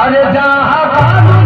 अरे जहाँ